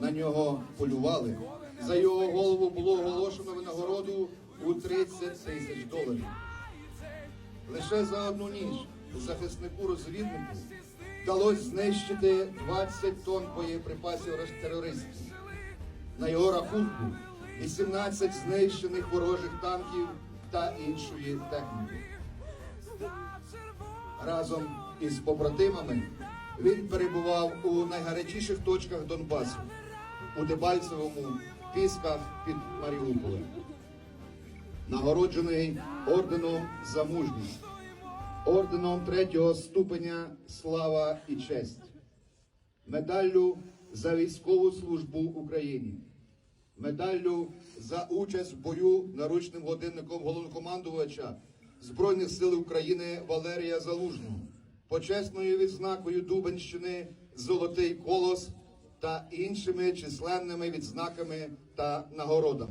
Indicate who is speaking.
Speaker 1: на нього полювали. За його голову було оголошено винагороду у 30 тисяч доларів. Лише за одну ніч захиснику розвіднику вдалося знищити 20 тонн боєприпасів терористів. На його рахунку 18 знищених ворожих танків та іншої техніки. Разом із побратимами він перебував у найгарячіших точках Донбасу у Дебальцевому, Пісках під Маріуполем. Нагороджений орденом за мужність, орденом третього ступеня Слава і честь, медаллю за військову службу Україні, медаллю за участь в бою наручним годинником головнокомандувача Збройних сил України Валерія Залужного, почесною відзнакою Дубенщини Золотий колос та іншими численними відзнаками та нагородами.